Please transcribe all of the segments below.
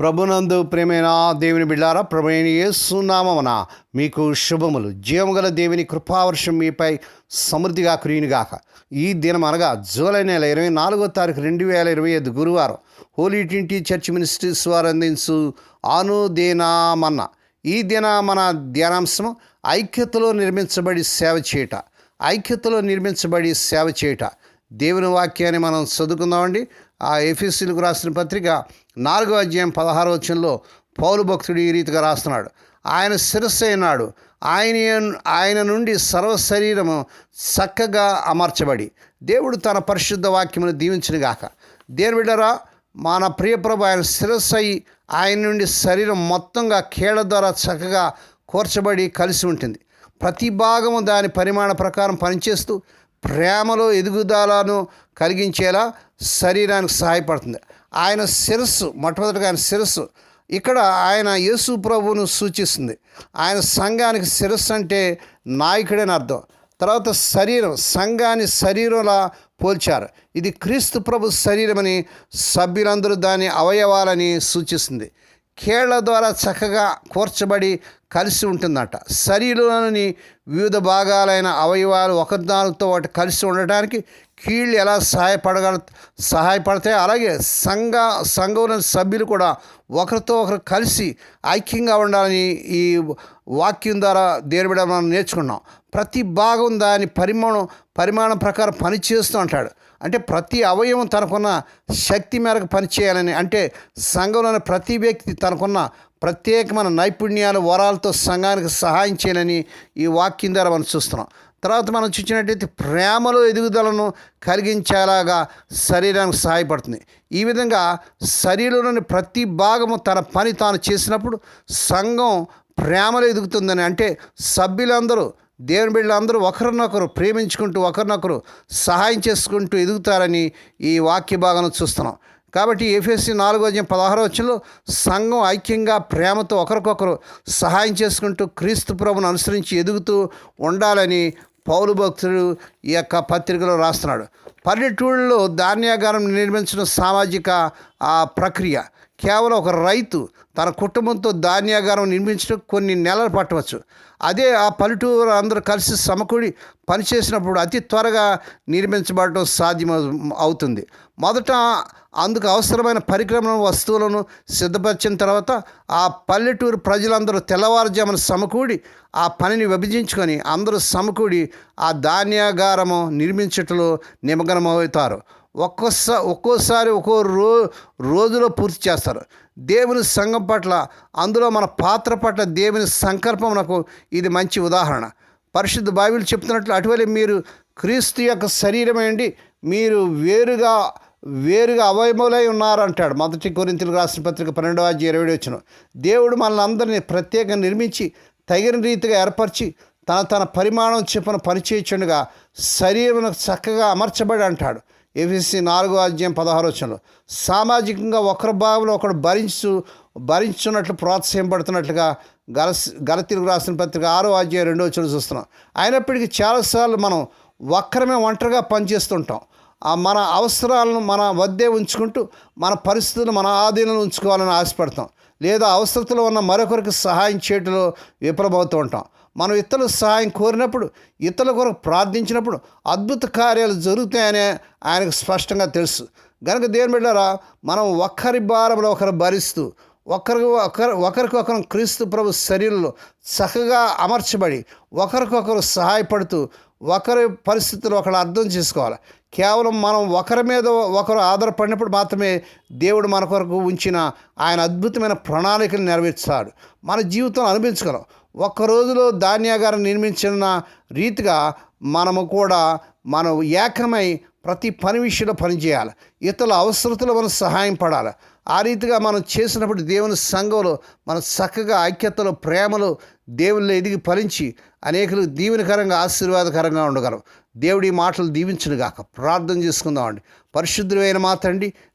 ప్రభునందు ప్రేమైన దేవుని బిళ్ళారా ప్రభుణ సునామమన మీకు శుభములు. జీవగల దేవుని కృపావర్షం మీపై సమృద్ధిగా కురియునిగాక. ఈ దినం అనగా జూలై నెల ఇరవై నాలుగో తారీఖు రెండు వేల ఇరవై ఐదు గురువారం హోలీ ట్వంటీ చర్చ్ మినిస్ట్రీస్ వారు అందించు అనుదేనామన్న ఈ దిన మన ధ్యానాంశం ఐక్యతలో నిర్మించబడి సేవ చేయట. ఐక్యతలో నిర్మించబడి సేవ చేయట. దేవుని వాక్యాన్ని మనం చదువుకుందామండి. ఆ ఎఫీసీలకు రాసిన పత్రిక నాలుగో అధ్యాయం పదహారో వచ్చంలో పౌలు భక్తుడు ఈ రీతిగా రాస్తున్నాడు. ఆయన శిరస్సు అయినాడు. ఆయన ఆయన నుండి సర్వ శరీరము చక్కగా అమర్చబడి దేవుడు తన పరిశుద్ధ వాక్యమును దీవించునుగాక. దేని బిడ్డరా మన ప్రియప్రభు ఆయన శిరస్సు అయి ఆయన నుండి శరీరం మొత్తంగా కీళ్ళ ద్వారా చక్కగా కూర్చబడి కలిసి ఉంటుంది. ప్రతి భాగము దాని పరిమాణ ప్రకారం పనిచేస్తూ ప్రేమలో ఎదుగుదలను కలిగించేలా శరీరానికి సహాయపడుతుంది. ఆయన శిరస్సు మొట్టమొదటిగా ఆయన శిరస్సు. ఇక్కడ ఆయన యేసు ప్రభువును సూచిస్తుంది. ఆయన సంఘానికి శిరస్సు అంటే నాయకుడని అర్థం. తర్వాత శరీరం సంఘాన్ని శరీరంలా పోల్చారు. ఇది క్రీస్తు ప్రభు శరీరమని సభ్యులందరూ దాని అవయవాలని సూచిస్తుంది. కేళ్ళ ద్వారా చక్కగా కూర్చబడి కలిసి ఉంటుందట. శరీరంలోని వివిధ భాగాలైన అవయవాలు ఒకదానితో ఒకటి కలిసి ఉండటానికి కీళ్ళు ఎలా సహాయపడగల సహాయపడతాయి అలాగే సంఘ సంఘంలోని సభ్యులు కూడా ఒకరితో ఒకరు కలిసి ఐక్యంగా ఉండాలని ఈ వాక్యం ద్వారా దేనిబిడ మనం నేర్చుకున్నాం. ప్రతి భాగం దాని పరిమాణం పరిమాణం ప్రకారం పనిచేస్తూ అంటాడు అంటే ప్రతి అవయవం తనకున్న శక్తి మేరకు పనిచేయాలని అంటే సంఘంలోని ప్రతి వ్యక్తి తనకున్న ప్రత్యేకమైన నైపుణ్యాలు వరాలతో సంఘానికి సహాయం చేయాలని ఈ వాక్యం ద్వారా మనం చూస్తున్నాం. తర్వాత మనం చూసినట్టయితే ప్రేమలో ఎదుగుదలను కలిగించేలాగా శరీరానికి సహాయపడుతుంది. ఈ విధంగా శరీరంలోని ప్రతి భాగము తన పని తాను చేసినప్పుడు సంఘం ప్రేమలో ఎదుగుతుందని అంటే సభ్యులందరూ దేవుని బిడ్డలందరూ ఒకరినొకరు ప్రేమించుకుంటూ ఒకరినొకరు సహాయం చేసుకుంటూ ఎదుగుతారని ఈ వాక్య భాగం చూస్తున్నాం. కాబట్టి ఎఫ్ఎస్సి నాలుగో అధ్యాయం పదహారో వచ్చంలో సంఘం ఐక్యంగా ప్రేమతో ఒకరికొకరు సహాయం చేసుకుంటూ క్రీస్తు ప్రభును అనుసరించి ఎదుగుతూ ఉండాలని పౌలు భక్తుడు ఈ యొక్క పత్రికలో రాస్తున్నాడు. పల్లెటూళ్ళలో ధాన్యాగారం నిర్మించడం సామాజిక ఆ ప్రక్రియ. కేవలం ఒక రైతు తన కుటుంబంతో ధాన్యాగారం నిర్మించడం కొన్ని నెలలు పట్టవచ్చు. అదే ఆ పల్లెటూరు అందరూ కలిసి సమకూడి పనిచేసినప్పుడు అతి త్వరగా నిర్మించబడటం సాధ్యం అవుతుంది. మొదట అందుకు అవసరమైన పరిక్రమణ వస్తువులను సిద్ధపరిచిన తర్వాత ఆ పల్లెటూరు ప్రజలందరూ తెల్లవారుజామున సమకూడి ఆ పనిని విభజించుకొని అందరూ సమకూడి ఆ ధాన్యాగారము నిర్మించటంలో నిమగ్నమవుతారు. ఒక్కోసా ఒక్కోసారి ఒక్కో రో రోజులో పూర్తి చేస్తారు. దేవుని సంఘం పట్ల అందులో మన పాత్ర పట్ల దేవుని సంకల్పమునకు ఇది మంచి ఉదాహరణ. పరిశుద్ధ బైబిల్ చెప్తున్నట్లు అటువలే మీరు క్రీస్తు యొక్క శరీరమేండి మీరు వేరుగా వేరుగా అవయములై ఉన్నారంటాడు. మొదటి కొరింతలు రాసిన పత్రిక పన్నెండవ ఇరవై వచ్చిన. దేవుడు మనల్ని అందరినీ ప్రత్యేకంగా నిర్మించి తగిన రీతిగా ఏర్పరిచి తన తన పరిమాణం చెప్పున పనిచేయచుండగా శరీరం చక్కగా అమర్చబడి అంటాడు. ఏబిసి నాలుగో అధ్యాయం పదహారు వచ్చంలో సామాజికంగా ఒకరి భావంలో ఒకడు భరించు భరించున్నట్లు ప్రోత్సహింపడుతున్నట్లుగా గల గలతీలకు రాసిన పత్రిక ఆరో అధ్యాయం రెండో వచ్చిన చూస్తున్నాం. అయినప్పటికీ చాలాసార్లు మనం ఒక్కరమే ఒంటరిగా పనిచేస్తుంటాం. ఆ మన అవసరాలను మన వద్దే ఉంచుకుంటూ మన పరిస్థితులు మన ఆధీనంలో ఉంచుకోవాలని ఆశపడతాం. లేదా అవసరతలో ఉన్న మరొకరికి సహాయం చేయడంలో విఫలమవుతూ ఉంటాం. మనం ఇతరుల సహాయం కోరినప్పుడు ఇతరుల కొరకు ప్రార్థించినప్పుడు అద్భుత కార్యాలు జరుగుతాయని ఆయనకు స్పష్టంగా తెలుసు. కనుక దేని బిడ్డారా మనం ఒక్కరి భారంలో ఒకరు భరిస్తూ ఒకరికి ఒకరు ఒకరికొకరు క్రీస్తు ప్రభు శరీరంలో చక్కగా అమర్చబడి ఒకరికొకరు సహాయపడుతూ ఒకరి పరిస్థితులు ఒకరు అర్థం చేసుకోవాలి. కేవలం మనం ఒకరి మీద ఒకరు ఆధారపడినప్పుడు మాత్రమే దేవుడు మన కొరకు ఉంచిన ఆయన అద్భుతమైన ప్రణాళికలు నెరవేర్చాడు. మన జీవితం అనుభవించగలం ఒక్క రోజులో ధాన్యాగారం నిర్మించిన రీతిగా మనము కూడా మనం ఏకమై ప్రతి పని విషయంలో పనిచేయాలి ఇతరుల అవసరతలో మనం సహాయం పడాలి. ఆ రీతిగా మనం చేసినప్పుడు దేవుని సంఘంలో మనం చక్కగా ఐక్యతలో ప్రేమలో దేవుళ్ళు ఎదిగి ఫలించి అనేకులు దీవెనకరంగా ఆశీర్వాదకరంగా ఉండగలం. దేవుడి మాటలు దీవించునుగాక. ప్రార్థన చేసుకుందామండి. పరిశుద్ధుడైన మా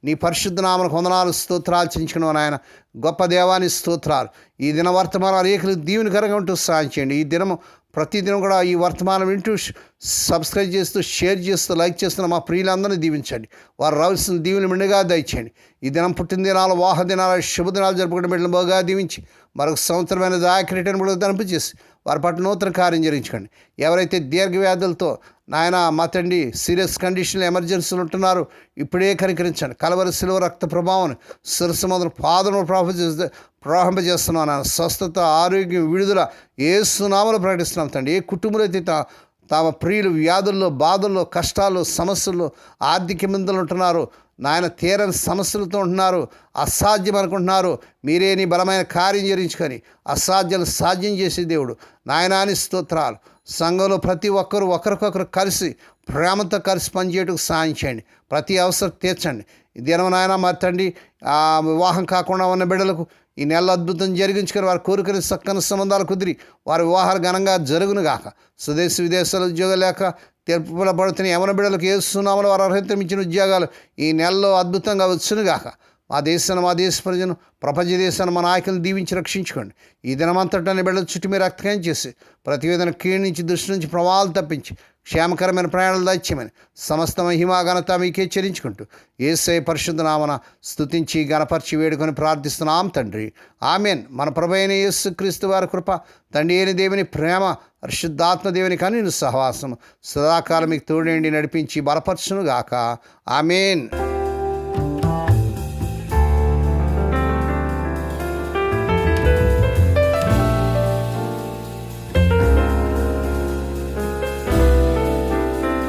నీ పరిశుద్ధ నామను వందనాలు స్తోత్రాలు చించుకున్నావు నాయన. గొప్ప దేవాని స్తోత్రాలు. ఈ దిన వర్తమానం అనేకలు దీవెనకరంగా ఉంటూ సాయం చేయండి. ఈ దినము ప్రతిదినం కూడా ఈ వర్తమానం వింటూ సబ్స్క్రైబ్ చేస్తూ షేర్ చేస్తూ లైక్ చేస్తున్న మా ప్రియులందరినీ దీవించండి. వారు రావాల్సిన దీవుని మిండుగా దయచేయండి. ఈ దినం పుట్టినదినాలు వాహ దినాలు శుభదినాలు జరుపుకుంటే బిడ్డలు బాగా దీవించి మరొక సంవత్సరమైన దాయకరిటను కూడా దంపచేసి వారి పట్ల నూతన కార్యం జరిగించండి ఎవరైతే దీర్ఘ వ్యాధులతో నాయన మా తండ్రి సీరియస్ కండిషన్లు ఎమర్జెన్సీలు ఉంటున్నారు ఇప్పుడే కనికరించండి. కలవరి సిలువ రక్త ప్రభావం శిరస్సు మొదలు పాదము ప్రవహించ ప్రవహింపజేస్తున్నాను నాయన. స్వస్థత ఆరోగ్యం విడుదల ఏ సునామలు ప్రకటిస్తున్నాం తండ్రి. ఏ కుటుంబంలో అయితే తా- తమ ప్రియులు వ్యాధుల్లో బాధల్లో కష్టాల్లో సమస్యల్లో ఆర్థిక ఇబ్బందులు ఉంటున్నారు నాయన తీరని సమస్యలతో ఉంటున్నారు అసాధ్యం అనుకుంటున్నారు. మీరే నీ బలమైన కార్యం చేయించుకొని అసాధ్యాలు సాధ్యం చేసే దేవుడు. నాయనాని స్తోత్రాలు. సంఘంలో ప్రతి ఒక్కరు ఒకరికొకరు కలిసి ప్రేమతో కలిసి పనిచేయటకు సాయం చేయండి. ప్రతి అవసరం తీర్చండి. దినం నాయన మర్చండి ఆ వివాహం కాకుండా ఉన్న బిడ్డలకు ఈ నెల అద్భుతం జరిగించుకొని వారి కోరుకుని చక్కని సంబంధాలు కుదిరి వారి వివాహాలు ఘనంగా జరుగును గాక స్వదేశ విదేశాల ఉద్యోగాలు లేక తెలుపబడుతున్న యమన బిడలకు ఏ వారు అర్హత ఇచ్చిన ఉద్యోగాలు ఈ నెలలో అద్భుతంగా వచ్చునుగాక. మా దేశాన్ని మా దేశ ప్రజను ప్రపంచ దేశాన్ని మా నాయకులను దీవించి రక్షించుకోండి. ఈ దినమంతటాన్ని బిడ్డల చుట్టూ మీరు రక్తకం చేసి ప్రతివేదన కీడు నుంచి దృష్టి నుంచి ప్రవాహాలు తప్పించి క్షేమకరమైన ప్రయాణాలు దాచ్యమని సమస్త మహిమా ఘనత మీకే చెల్లించుకుంటూ ఏసై పరిశుద్ధ నామన స్తుతించి గణపరిచి వేడుకొని ప్రార్థిస్తున్నాం తండ్రి. ఆమెన్. మన ప్రభైన యేసు క్రీస్తు వారి కృప తండ్రి అయిన దేవుని ప్రేమ పరిశుద్ధాత్మ దేవుని కానీ సహవాసం సదాకాలం మీకు తోడేండి నడిపించి బలపరచునుగాక. ఆమెన్.